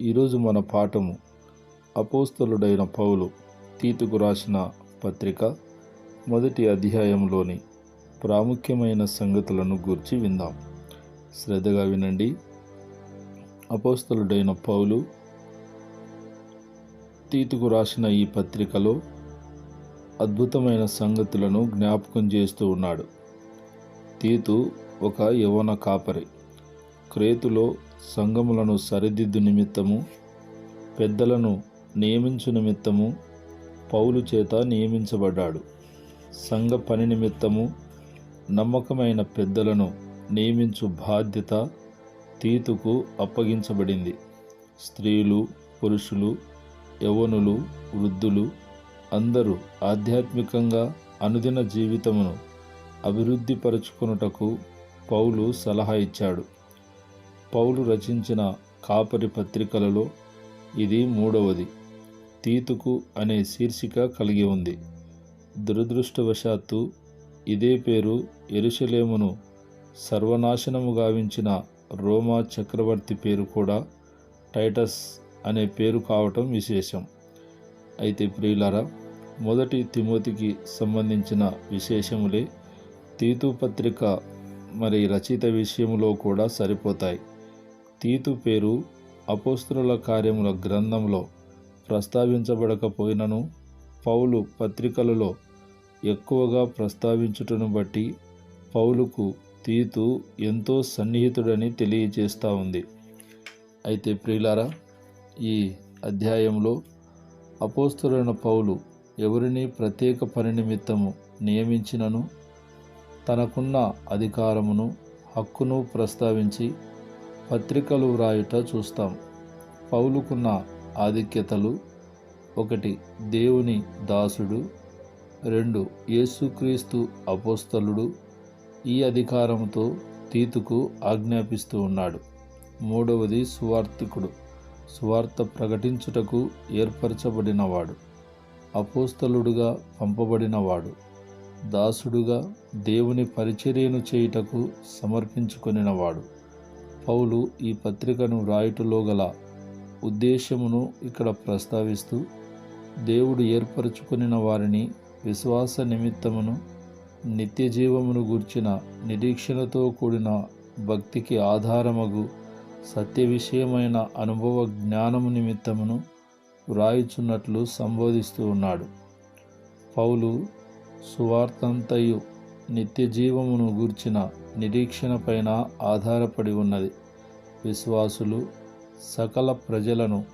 ఈరోజు మన పాఠము అపోస్తలుడైన పౌలు తీతుకు రాసిన పత్రిక మొదటి అధ్యాయంలోని ప్రాముఖ్యమైన సంగతులను గూర్చి విందాం. శ్రద్ధగా వినండి. అపోస్తలుడైన పౌలు తీతుకు రాసిన ఈ పత్రికలో అద్భుతమైన సంగతులను జ్ఞాపకం చేస్తూ ఉన్నాడు. తీతు ఒక యవన కాపరి. క్రేతులో సంఘములను సరిదిద్దు నిమిత్తము పెద్దలను నియమించు నిమిత్తము పౌలు చేత నియమించబడ్డాడు. సంఘ పని నిమిత్తము నమ్మకమైన పెద్దలను నియమించు బాధ్యత తీతుకు అప్పగించబడింది. స్త్రీలు పురుషులు యవనులు వృద్ధులు అందరూ ఆధ్యాత్మికంగా అనుదిన జీవితమును అభివృద్ధిపరచుకున్నటకు పౌలు సలహా ఇచ్చాడు. పౌలు రచించిన కాపరి పత్రికలలో ఇది మూడవది. తీతుకు అనే శీర్షిక కలిగి ఉంది. దురదృష్టవశాత్తు ఇదే పేరు ఎరుషలేమును సర్వనాశనము గావించిన రోమా చక్రవర్తి పేరు కూడా టైటస్ అనే పేరు కావటం విశేషం. అయితే ప్రియులారా మొదటి తిమోతికి సంబంధించిన విశేషములే తీతు పత్రిక మరి రచయిత విషయంలో కూడా సరిపోతాయి. తీతు పేరు అపోస్తుల కార్యముల గ్రంథంలో ప్రస్తావించబడకపోయినను పౌలు పత్రికలలో ఎక్కువగా ప్రస్తావించుటను బట్టి పౌలుకు తీతు ఎంతో సన్నిహితుడని తెలియజేస్తూ ఉంది. అయితే ప్రియులారా ఈ అధ్యాయంలో అపోస్తులైన పౌలు ఎవరిని ప్రత్యేక పని నిమిత్తము నియమించినను తనకున్న అధికారమును హక్కును ప్రస్తావించి పత్రికలు వ్రాయుట చూస్తాం. పౌలుకున్న ఆధిక్యతలు ఒకటి దేవుని దాసుడు. రెండు యేసుక్రీస్తు అపోస్తలుడు. ఈ అధికారంతో తీతుకు ఆజ్ఞాపిస్తూ ఉన్నాడు. మూడవది సువార్థికుడు. సువార్త ప్రకటించుటకు ఏర్పరచబడినవాడు. అపోస్తలుడుగా పంపబడినవాడు. దాసుడుగా దేవుని పరిచర్యను చేయుటకు సమర్పించుకొనినవాడు. పౌలు ఈ పత్రికను వ్రాయుటలో గల ఉద్దేశమును ఇక్కడ ప్రస్తావిస్తూ దేవుడు ఏర్పరచుకొనిన వారిని విశ్వాస నిమిత్తమును నిత్య జీవమును గూర్చిన నిరీక్షణతో కూడిన భక్తికి ఆధారమగు సత్య విషయమైన అనుభవ జ్ఞానము నిమిత్తమును వ్రాయుచున్నట్లు సంబోధిస్తూ ఉన్నాడు. పౌలు సువార్తంతయు నిత్య జీవమును గూర్చిన నిరీక్షణ పైన ఆధారపడి ఉన్నది. విశ్వాసులు సకల ప్రజలను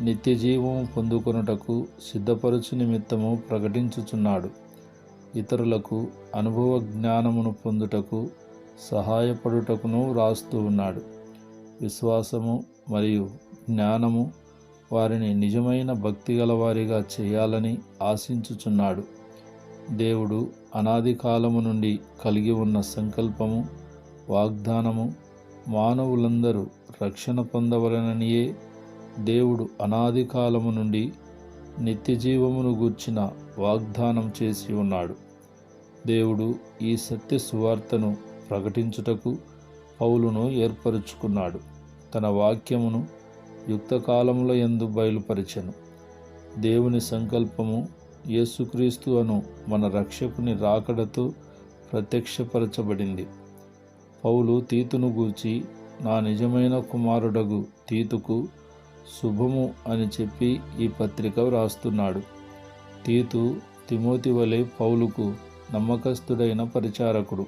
నిత్యజీవం పొందుకొనుటకు సిద్ధపరచు నిమిత్తము ప్రకటించుచున్నాడు. ఇతరులకు అనుభవ జ్ఞానమును పొందుటకు సహాయపడుటకును రాస్తూ ఉన్నాడు. విశ్వాసము మరియు జ్ఞానము వారిని నిజమైన భక్తి గలవారిగా చేయాలని ఆశించుచున్నాడు. దేవుడు అనాది కాలము నుండి కలిగి ఉన్న సంకల్పము వాగ్దానము మానవులందరూ రక్షణ పొందవలననియే దేవుడు అనాది కాలము నుండి నిత్యజీవమును గూర్చిన వాగ్దానం చేసి ఉన్నాడు. దేవుడు ఈ సత్య సువార్తను ప్రకటించుటకు పౌలును ఏర్పరుచుకున్నాడు. తన వాక్యమును యుక్తకాలముల ఎందు బయలుపరిచెను. దేవుని సంకల్పము యేసుక్రీస్తు అను మన రక్షకుని రాకడతో ప్రత్యక్షపరచబడింది. పౌలు తీతును గూర్చి నా నిజమైన కుమారుడగు తీతుకు శుభము అని చెప్పి ఈ పత్రిక వ్రాస్తున్నాడు. తీతు తిమోతి వలె పౌలుకు నమ్మకస్తుడైన పరిచారకుడు.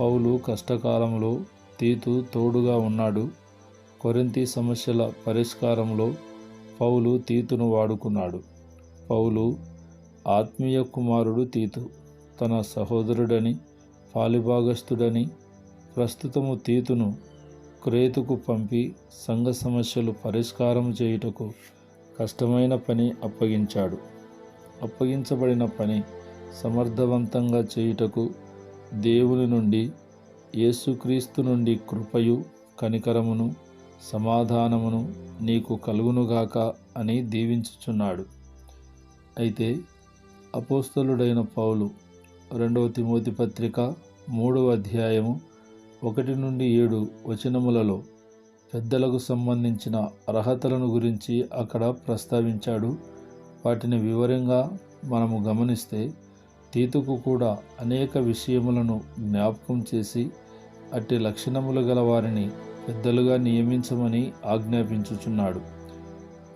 పౌలు కష్టకాలంలో తీతు తోడుగా ఉన్నాడు. కొరింతి సమస్యల పరిష్కారంలో పౌలు తీతును వాడుకున్నాడు. పౌలు ఆత్మీయ కుమారుడు తీతు. తన సహోదరుడని పాలిభాగస్థుడని ప్రస్తుతము తీతును క్రేతుకు పంపి సంఘ సమస్యలు పరిష్కారం చేయుటకు కష్టమైన పని అప్పగించాడు. అప్పగించబడిన పని సమర్థవంతంగా చేయుటకు దేవుని నుండి యేసుక్రీస్తు నుండి కృపయు కనికరమును సమాధానమును నీకు కలుగునుగాక అని దీవించుచున్నాడు. అయితే అపోస్తలుడైన పౌలు రెండవ తిమోతి పత్రిక మూడవ అధ్యాయము ఒకటి నుండి ఏడు వచనములలో పెద్దలకు సంబంధించిన అర్హతలను గురించి అక్కడ ప్రస్తావించాడు. వాటిని వివరంగా మనము గమనిస్తే తీతుకు కూడా అనేక విషయములను జ్ఞాపకం చేసి అట్టి లక్షణములు గల వారిని పెద్దలుగా నియమించమని ఆజ్ఞాపించుచున్నాడు.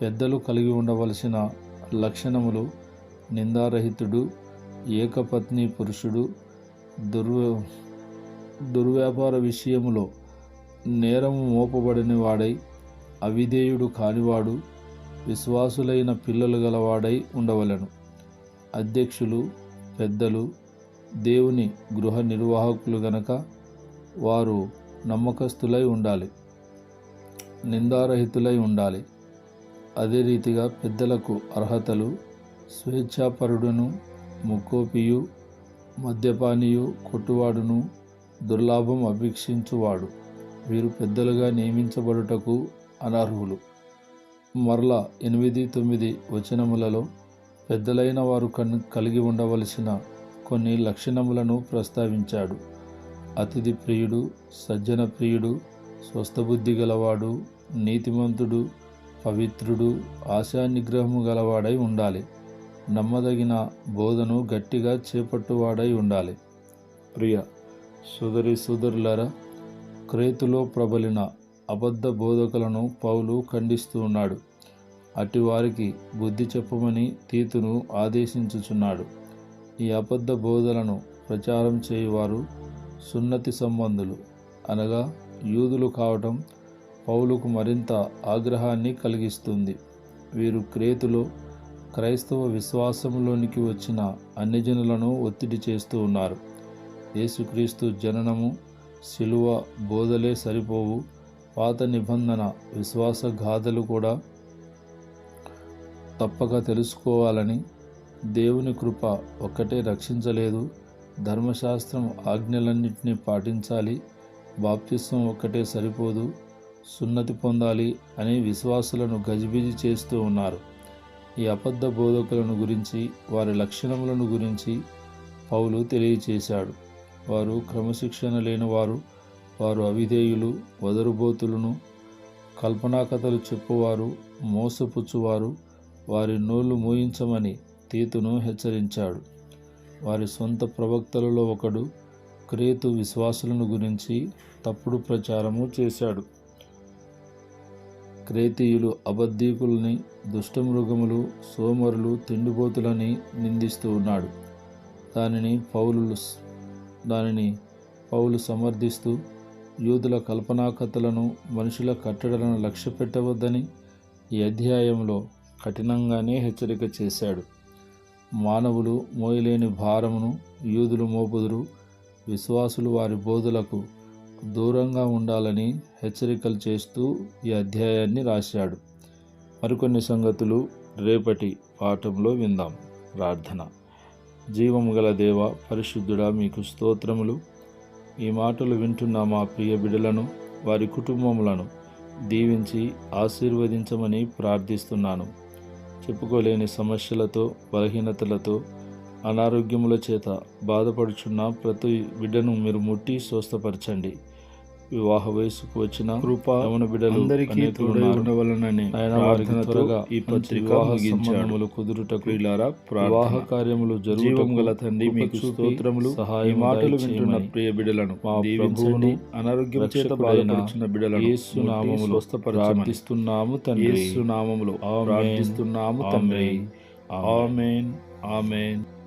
పెద్దలు కలిగి ఉండవలసిన లక్షణములు నిందారహితుడు ఏకపత్ని పురుషుడు. దుర్వ దుర్వ్యాపార విషయంలో నేరము మోపబడిన వాడై అవిధేయుడు కానివాడు విశ్వాసులైన పిల్లలు గలవాడై ఉండవలను. అధ్యక్షులు పెద్దలు దేవుని గృహ నిర్వాహకులు గనక వారు నమ్మకస్తులై ఉండాలి నిందారహితులై ఉండాలి. అదే రీతిగా పెద్దలకు అర్హతలు స్వేచ్ఛాపరుడును ముక్కోపియు మద్యపానీయు కొట్టువాడును దుర్లాభం అభిక్షించువాడు. వీరు పెద్దలుగా నియమించబడుటకు అనర్హులు. మరల ఎనిమిది తొమ్మిది వచనములలో పెద్దలైన వారు కన్ కలిగి ఉండవలసిన కొన్ని లక్షణములను ప్రస్తావించాడు. అతిథి ప్రియుడు సజ్జన ప్రియుడు స్వస్థబుద్ధి గలవాడు నీతిమంతుడు పవిత్రుడు ఆశా నిగ్రహము గలవాడై ఉండాలి. నమ్మదగిన బోధను గట్టిగా చేపట్టువాడై ఉండాలి. ప్రియ సుదరి సుదరులరా క్రేతులో ప్రబలిన అబద్ధ బోధకులను పౌలు ఖండిస్తూ ఉన్నాడు. అటు వారికి బుద్ధి చెప్పమని తీతును ఆదేశించుచున్నాడు. ఈ అబద్ధ బోధలను ప్రచారం చేయువారు సున్నతి సంబంధులు. అనగా యూదులు కావటం పౌలుకు మరింత ఆగ్రహాన్ని కలిగిస్తుంది. వీరు క్రేతులో క్రైస్తవ విశ్వాసంలోనికి వచ్చిన అన్యజనులను ఒత్తిడి చేస్తూ ఉన్నారు. యేసుక్రీస్తు జననము శిలువ బోధలే సరిపోవు. పాత నిబంధన విశ్వాస గాథలు కూడా తప్పక తెలుసుకోవాలని దేవుని కృప ఒక్కటే రక్షించలేదు. ధర్మశాస్త్రం ఆజ్ఞలన్నింటినీ పాటించాలి. బాప్తిస్వం ఒక్కటే సరిపోదు. సున్నతి పొందాలి అని విశ్వాసులను గజిబిజి చేస్తూ ఉన్నారు. ఈ అబద్ధ బోధకులను గురించి వారి లక్షణములను గురించి పౌలు తెలియచేశాడు. వారు క్రమశిక్షణ లేని వారు వారు అవిధేయులు వదరుబోతులను కల్పనాకథలు చెప్పువారు మోసపుచ్చువారు వారి నోళ్ళు మూయించమని తీతును హెచ్చరించాడు. వారి సొంత ప్రవక్తలలో ఒకడు క్రేతు విశ్వాసులను గురించి తప్పుడు ప్రచారము చేశాడు. క్రేతీయులు అబద్ధీకుల్ని దుష్టమృగములు సోమరులు తిండిపోతులని నిందిస్తూ ఉన్నాడు. దానిని పౌలు దానిని పౌలు సమర్థిస్తూ యూదుల కల్పనాకథలను మనుషుల కట్టడలను లక్ష్య పెట్టవద్దని ఈ అధ్యాయంలో కఠినంగానే హెచ్చరిక చేశాడు. మానవులు మోయలేని భారమును యూదులు మోపుదురు విశ్వాసులు వారి బోధులకు దూరంగా ఉండాలని హెచ్చరికలు చేస్తూ ఈ అధ్యాయాన్ని రాశాడు. మరికొన్ని సంగతులు రేపటి పాఠంలో విందాం. ప్రార్థన. జీవము గల దేవ పరిశుద్ధుడా మీకు స్తోత్రములు. ఈ మాటలు వింటున్న మా ప్రియ బిడలను వారి కుటుంబములను దీవించి ఆశీర్వదించమని ప్రార్థిస్తున్నాను. చెప్పుకోలేని సమస్యలతో బలహీనతలతో అనారోగ్యముల చేత బాధపడుచున్న ప్రతి బిడ్డను మీరు ముట్టి స్వస్థపరచండి. వివాహ వయసుకు వచ్చిన కృప యవన బిడ్డలు అందరికీ తోడై. ఉండవలనని ఆయన వారికి త్వరగా ఈ పత్రిక కుదురుటకు ప్రియులారా వివాహ కార్యములు జీవం జరుగుటకు గల తండ్రి మీకు స్తోత్రములు. మాటలు వింటున్న ప్రియ బిడ్డలను మా ప్రభువును, అనారోగ్యం చేత బాధపడుచున్న బిడ్డలను యేసు నామములో ప్రార్థిస్తున్నాము తండ్రి. యేసు నామములో. ప్రార్థిస్తున్నాము తండ్రి. ఆమేన్. ఆమేన్.